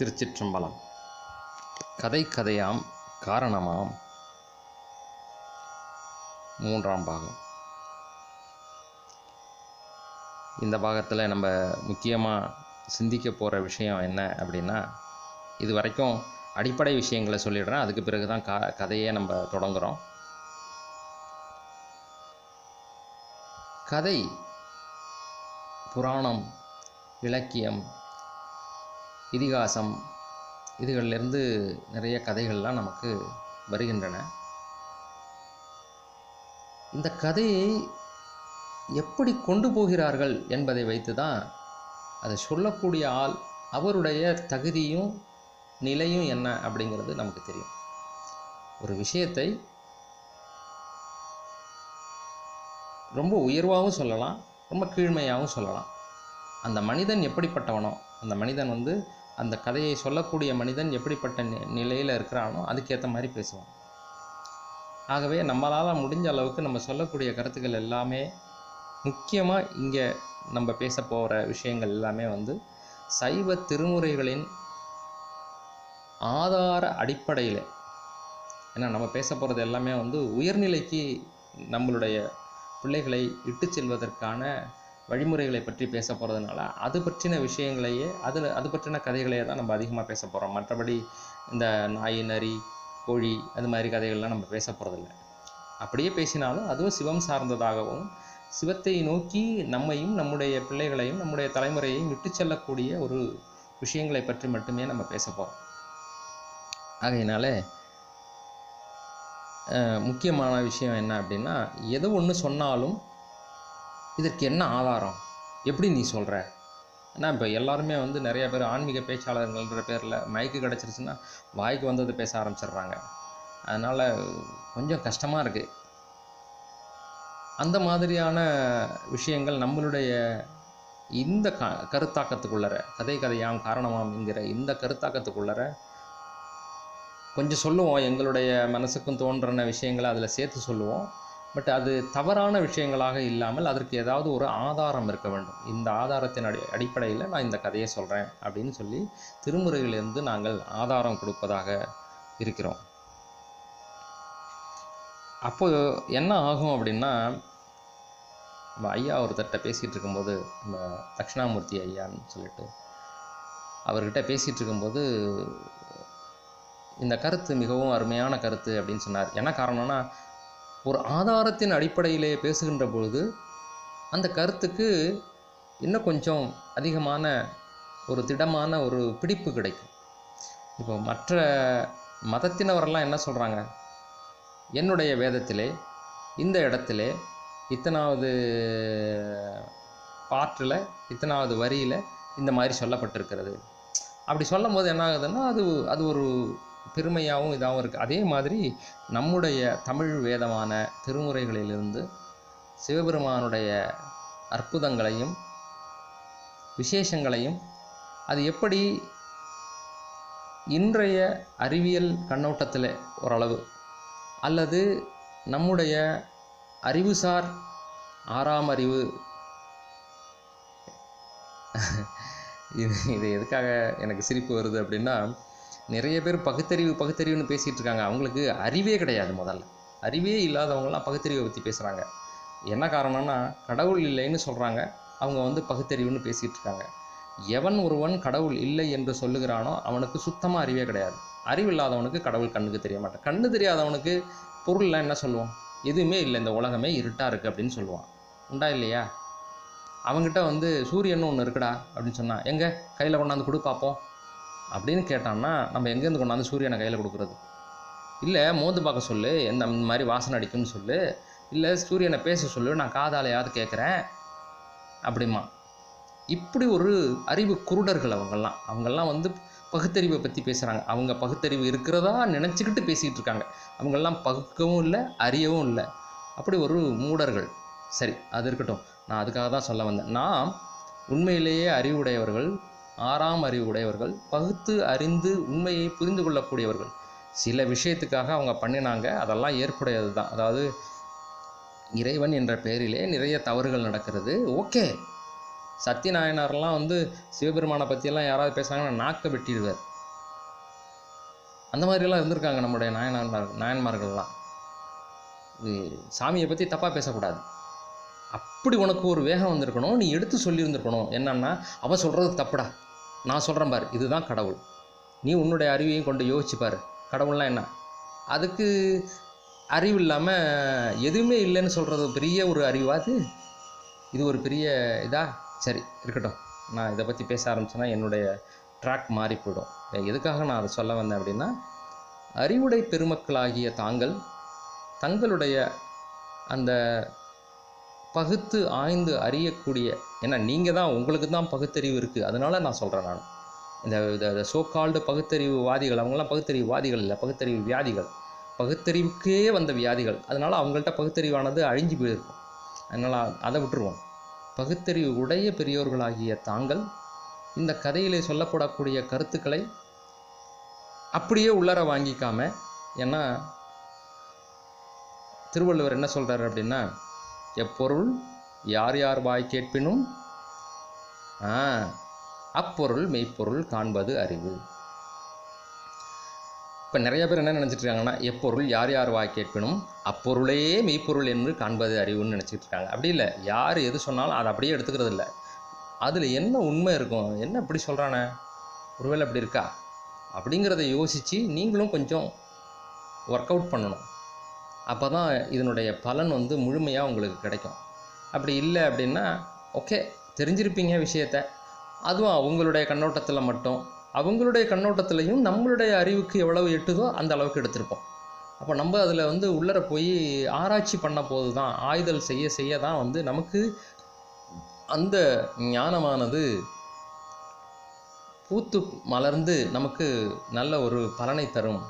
திருச்சிற்றம்பலம். கதை கதையாம் காரணமாம். மூன்றாம் பாகம். இந்த பாகத்தில் நம்ம முக்கியமாக சிந்திக்க போகிற விஷயம் என்ன அப்படின்னா இது வரைக்கும் அடிப்படை விஷயங்களை சொல்லிடுறேன். அதுக்கு பிறகு தான் க கதையே நம்ம தொடங்குகிறோம் கதை புராணம் இலக்கியம் இதிகாசம் இதுகளிலிருந்து நிறைய கதைகள்லாம் நமக்கு வருகின்றன. இந்த கதையை எப்படி கொண்டு போகிறார்கள் என்பதை வைத்து தான் அதை சொல்லக்கூடிய ஆள் அவருடைய தகுதியும் நிலையும் என்ன அப்படிங்கிறது நமக்கு தெரியும். ஒரு விஷயத்தை ரொம்ப உயர்வாகவும் சொல்லலாம் ரொம்ப கீழ்மையாகவும் சொல்லலாம். அந்த மனிதன் எப்படிப்பட்டவனோ அந்த மனிதன் வந்து அந்த கதையை சொல்லக்கூடிய மனிதன் எப்படிப்பட்ட நி நிலையில் இருக்கிறானோ அதுக்கேற்ற மாதிரி பேசுவான். ஆகவே நம்மளால் முடிஞ்ச அளவுக்கு நம்ம சொல்லக்கூடிய கருத்துக்கள் எல்லாமே முக்கியமாக இங்கே நம்ம பேச போகிற விஷயங்கள் எல்லாமே வந்து சைவ திருமுறைகளின் ஆதார அடிப்படையில். ஏன்னா நம்ம பேச போகிறது எல்லாமே வந்து உயர்நிலைக்கு நம்மளுடைய பிள்ளைகளை இட்டு செல்வதற்கான வழிமுறைகளை பற்றி பேச போகிறதுனால அது பற்றின விஷயங்களையே அது அது பற்றின கதைகளையே தான் நம்ம அதிகமாக பேச போகிறோம் மற்றபடி இந்த நாய் நரி கோழி அது மாதிரி கதைகள்லாம் நம்ம பேச போகிறதில்ல அப்படியே பேசினாலும் அதுவும் சிவம் சார்ந்ததாகவும் சிவத்தை நோக்கி நம்மையும் நம்முடைய பிள்ளைகளையும் நம்முடைய தலைமுறையையும் விட்டு செல்லக்கூடிய ஒரு விஷயங்களை பற்றி மட்டுமே நம்ம பேச போகிறோம் ஆகையினால முக்கியமான விஷயம் என்ன அப்படின்னா எது ஒன்று சொன்னாலும் இதற்கு என்ன ஆதாரம்? எப்படி நீ சொல்கிற ஏன்னா இப்போ எல்லாருமே வந்து நிறைய பேர் ஆன்மீக பேச்சாளர்கள்ன்ற பேரில் மைக்கு கிடச்சிருச்சுன்னா வாய்க்கு வந்தது பேச ஆரம்பிச்சிடுறாங்க. அதனால் கொஞ்சம் கஷ்டமாக இருக்குது அந்த மாதிரியான விஷயங்கள் நம்மளுடைய இந்த க கருத்தாக்கத்துக்குள்ளற கதை கதையாம் காரணமாம் என்கிற இந்த கருத்தாக்கத்துக்குள்ளற கொஞ்சம் சொல்லுவோம். எங்களுடைய மனசுக்கும் தோன்றின விஷயங்களை அதில் சேர்த்து சொல்லுவோம். பட் அது தவறான விஷயங்களாக இல்லாமல் அதற்கு ஏதாவது ஒரு ஆதாரம் இருக்க வேண்டும். இந்த ஆதாரத்தின் அடி அடிப்படையில் நான் இந்த கதையை சொல்கிறேன் அப்படின்னு சொல்லி திருமுறையிலிருந்து நாங்கள் ஆதாரம் கொடுப்பதாக இருக்கிறோம். அப்போ என்ன ஆகும் அப்படின்னா நம்ம ஐயா ஒருத்தர்கிட்ட பேசிகிட்டு இருக்கும்போது நம்ம தட்சிணாமூர்த்தி ஐயான்னு சொல்லிட்டு அவர்கிட்ட பேசிகிட்டு இருக்கும்போது இந்த கருத்து மிகவும் அருமையான கருத்து அப்படின்னு சொன்னார். என்ன காரணம்னா ஒரு ஆதாரத்தின் அடிப்படையிலே பேசுகின்ற பொழுது அந்த கருத்துக்கு இன்னும் கொஞ்சம் அதிகமான ஒரு திடமான ஒரு பிடிப்பு கிடைக்கும். இப்போ மற்ற மதத்தினவரெல்லாம் என்ன சொல்கிறாங்க என்னுடைய வேதத்திலே இந்த இடத்திலே இத்தனாவது பாட்டில் இத்தனாவது வரியில் இந்த மாதிரி சொல்லப்பட்டிருக்கிறது. அப்படி சொல்லும் போது என்ன ஆகுதுன்னா அது அது ஒரு பெருமையாகவும் இதாகவும் இருக்குது அதே மாதிரி நம்முடைய தமிழ் வேதமான திருமுறைகளிலிருந்து சிவபெருமானுடைய அற்புதங்களையும் விசேஷங்களையும் அது எப்படி இன்றைய அறிவியல் கண்ணோட்டத்தில் ஓரளவு அல்லது நம்முடைய அறிவுசார் ஆறாம் அறிவு இது இது எதுக்காக எனக்கு சிரிப்பு வருது அப்படின்னா நிறைய பேர் பகுத்தறிவு பகுத்தறிவுன்னு பேசிகிட்டு இருக்காங்க அவங்களுக்கு அறிவே கிடையாது முதல்ல. அறிவே இல்லாதவங்களாம் பகுத்தறிவை பற்றி பேசுகிறாங்க என்ன காரணம்னா கடவுள் இல்லைன்னு சொல்கிறாங்க அவங்க வந்து பகுத்தறிவுன்னு பேசிகிட்டு இருக்காங்க எவன் ஒருவன் கடவுள் இல்லை என்று சொல்லுகிறானோ அவனுக்கு சுத்தமாக அறிவே கிடையாது. அறிவு இல்லாதவனுக்கு கடவுள் கண்ணுக்கு தெரிய மாட்டான். கண்ணு தெரியாதவனுக்கு பொருள்லாம் என்ன சொல்லுவான் எதுவுமே இல்லை. இந்த உலகமே இருட்டாக இருக்குது அப்படின்னு சொல்லுவான். உண்டா இல்லையா? அவங்ககிட்ட வந்து சூரியன் ஒன்று இருக்குடா அப்படின்னு சொன்னால் எங்கே? கையில் கொண்டாந்து கொடு பார்ப்போம் அப்படின்னு கேட்டான்னா நம்ம எங்கேருந்து கொண்டாந்து சூரியனை கையில் கொடுக்குறது? இல்லை மோந்து பார்க்க சொல்லு எந்த இந்த மாதிரி வாசனை அடிக்கும்னு சொல்லு இல்லை சூரியனை பேச சொல்லு நான் காதாலையாவது கேட்குறேன் அப்படிமா இப்படி ஒரு அறிவு குருடர்கள் அவங்கெல்லாம். அவங்கெல்லாம் வந்து பகுத்தறிவை பற்றி பேசுகிறாங்க அவங்க பகுத்தறிவு இருக்கிறதா நினச்சிக்கிட்டு பேசிகிட்டு இருக்காங்க. அவங்கெல்லாம் பகுக்கவும் இல்லை அறியவும் இல்லை. அப்படி ஒரு மூடர்கள். சரி அது இருக்கட்டும். நான் அதுக்காக தான் சொல்ல வந்தேன். நாம் உண்மையிலேயே அறிவுடையவர்கள் ஆறாம் அறிவு உடையவர்கள் பகுத்து அறிந்து உண்மையை புரிந்து கொள்ளக்கூடியவர்கள். சில விஷயத்துக்காக அவங்க பண்ணினாங்க அதெல்லாம் ஏற்புடையது தான். அதாவது இறைவன் என்ற பெயரிலே நிறைய தவறுகள் நடக்கிறது. ஓகே. சத்தியநாயனார்லாம் வந்து சிவபெருமானை பற்றியெல்லாம் யாராவது பேசுனாங்கன்னா நாக்கை வெட்டிடுவார். அந்த மாதிரிலாம் இருந்திருக்காங்க நம்முடைய நாயனார் நாயன்மார்கள்லாம். இது சாமியை பற்றி தப்பாக பேசக்கூடாது. அப்படி உனக்கு ஒரு வேகம் வந்திருக்கணும் நீ எடுத்து சொல்லியிருந்திருக்கணும். என்னன்னா அவன் சொல்கிறது தப்புடா. நான் சொல்கிறேன் பார் இதுதான் கடவுள். நீ உன்னுடைய அறிவையும் கொண்டு யோசிச்சு பார் கடவுள்லாம் என்ன? அதுக்கு அறிவு இல்லாமல் எதுவுமே இல்லைன்னு சொல்கிறது பெரிய ஒரு அறிவா அது? இது ஒரு பெரிய இதா? சரி இருக்கட்டும். நான் இதை பற்றி பேச ஆரம்பிச்சேன்னா என்னுடைய ட்ராக் மாறி போயிடும். எதுக்காக நான் அதை சொல்ல வந்தேன் அப்படின்னா அறிவுடை பெருமக்களாகிய தாங்கள் தங்களுடைய அந்த பகுத்து ஆய்ந்து அறியக்கூடிய ஏன்னா நீங்கள் தான் உங்களுக்கு தான் பகுத்தறிவு இருக்குது அதனால் நான் சொல்கிறேன் நான். இந்த இந்த சோக்கால்டு பகுத்தறிவு வாதிகள் அவங்களாம் பகுத்தறிவு வாதிகள் இல்லை பகுத்தறிவு வியாதிகள். பகுத்தறிவுக்கே வந்த வியாதிகள். அதனால் அவங்கள்ட்ட பகுத்தறிவானது அழிஞ்சு போயிருக்கும். அதனால் அதை விட்டுருவோம். பகுத்தறிவு உடைய பெரியோர்களாகிய தாங்கள் இந்த கதையிலே சொல்லப்படக்கூடிய கருத்துக்களை அப்படியே உள்ளர வாங்கிக்காம ஏன்னா திருவள்ளுவர் என்ன சொல்கிறார் அப்படின்னா எப்பொருள்? யார் யார் வாய் கேட்பினும்? ஆ அப்பொருள் மெய்ப்பொருள் காண்பது அறிவு. இப்போ நிறைய பேர் என்ன நினச்சிட்டு இருக்காங்கன்னா எப்பொருள் யார் யார் வாய் கேட்பினும்? அப்பொருளே மெய்ப்பொருள் என்று காண்பது அறிவுன்னு நினச்சிட்டு இருக்காங்க அப்படி இல்லை. யார் எது சொன்னாலும் அதை அப்படியே எடுத்துக்கிறது இல்லை. அதில் என்ன உண்மை இருக்கும்? என்ன இப்படி சொல்கிறானே ஒருவேளை அப்படி இருக்கா? அப்படிங்கிறத யோசித்து நீங்களும் கொஞ்சம் ஒர்க் அவுட் பண்ணணும். அப்போ தான் இதனுடைய பலன் வந்து முழுமையாக உங்களுக்கு கிடைக்கும். அப்படி இல்லை அப்படின்னா ஓகே தெரிஞ்சிருப்பீங்க விஷயத்த. அதுவும் அவங்களுடைய கண்ணோட்டத்தில் மட்டும். அவங்களுடைய கண்ணோட்டத்திலையும் நம்மளுடைய அறிவுக்கு எவ்வளவு எட்டுதோ அந்த அளவுக்கு எடுத்திருப்போம். அப்போ நம்ம அதில் வந்து உள்ளர போய் ஆராய்ச்சி பண்ண போது தான் ஆய்தல் செய்ய செய்ய தான் வந்து நமக்கு அந்த ஞானமானது பூத்து மலர்ந்து நமக்கு நல்ல ஒரு பலனை தரும்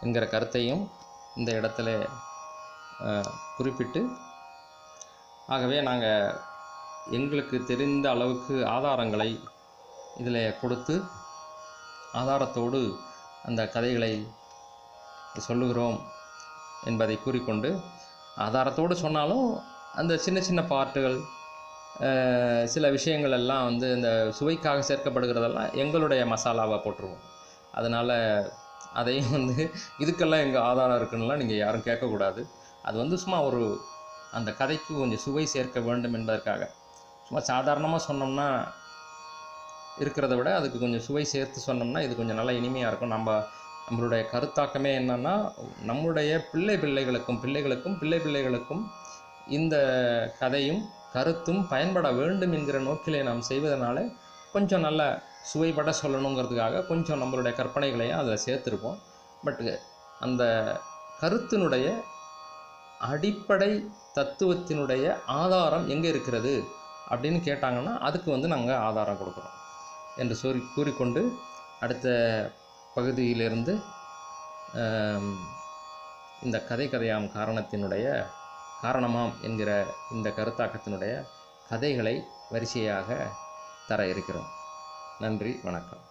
என்கிற கருத்தையும் இந்த இடத்துல குறிப்பிட்டு ஆகவே நாங்கள் எங்களுக்கு தெரிந்த அளவுக்கு ஆதாரங்களை இதில் கொடுத்து ஆதாரத்தோடு அந்த கதைகளை சொல்லுகிறோம் என்பதை கூறிக்கொண்டு ஆதாரத்தோடு சொன்னாலும் அந்த சின்ன சின்ன பாட்டுகள் சில விஷயங்கள் எல்லாம் வந்து இந்த சுவைக்காக சேர்க்கப்படுகிறதெல்லாம் எங்களுடைய மசாலாவை போட்டுருவோம். அதனால் அதையும் வந்து இதுக்கெல்லாம் எங்கள் ஆதாரம் இருக்குன்னுலாம் நீங்கள் யாரும் கேட்கக்கூடாது. அது வந்து சும்மா ஒரு அந்த கதைக்கு கொஞ்சம் சுவை சேர்க்க வேண்டும் என்பதற்காக. சும்மா சாதாரணமாக சொன்னோம்னா இருக்கிறத விட அதுக்கு கொஞ்சம் சுவை சேர்த்து சொன்னோம்னா இது கொஞ்சம் நல்லா இனிமையாக இருக்கும். நம்ம நம்மளுடைய கருத்தாக்கமே என்னென்னா நம்முடைய பிள்ளை பிள்ளைகளுக்கும் பிள்ளைகளுக்கும் பிள்ளை பிள்ளைகளுக்கும் இந்த கதையும் கருத்தும் பயன்பட வேண்டும் என்கிற நோக்கிலே நாம் செய்வதனால கொஞ்சம் நல்ல சுவைபட சொல்லணுங்கிறதுக்காக கொஞ்சம் நம்மளுடைய கற்பனைகளையும் அதில் சேர்த்துருப்போம். பட் அந்த கருத்தினுடைய அடிப்படை தத்துவத்தினுடைய ஆதாரம் எங்கே இருக்கிறது? அப்படின்னு கேட்டாங்கன்னா அதுக்கு வந்து நாங்கள் ஆதாரம் கொடுக்குறோம். என்று சொல்லி கூறிக்கொண்டு அடுத்த பகுதியிலிருந்து இந்த கதை கதையாம் காரணத்தினுடைய காரணமாம் என்கிற இந்த கருத்தாக்கத்தினுடைய கதைகளை வரிசையாக தர இருக்கிறோம். நன்றி வணக்கம்.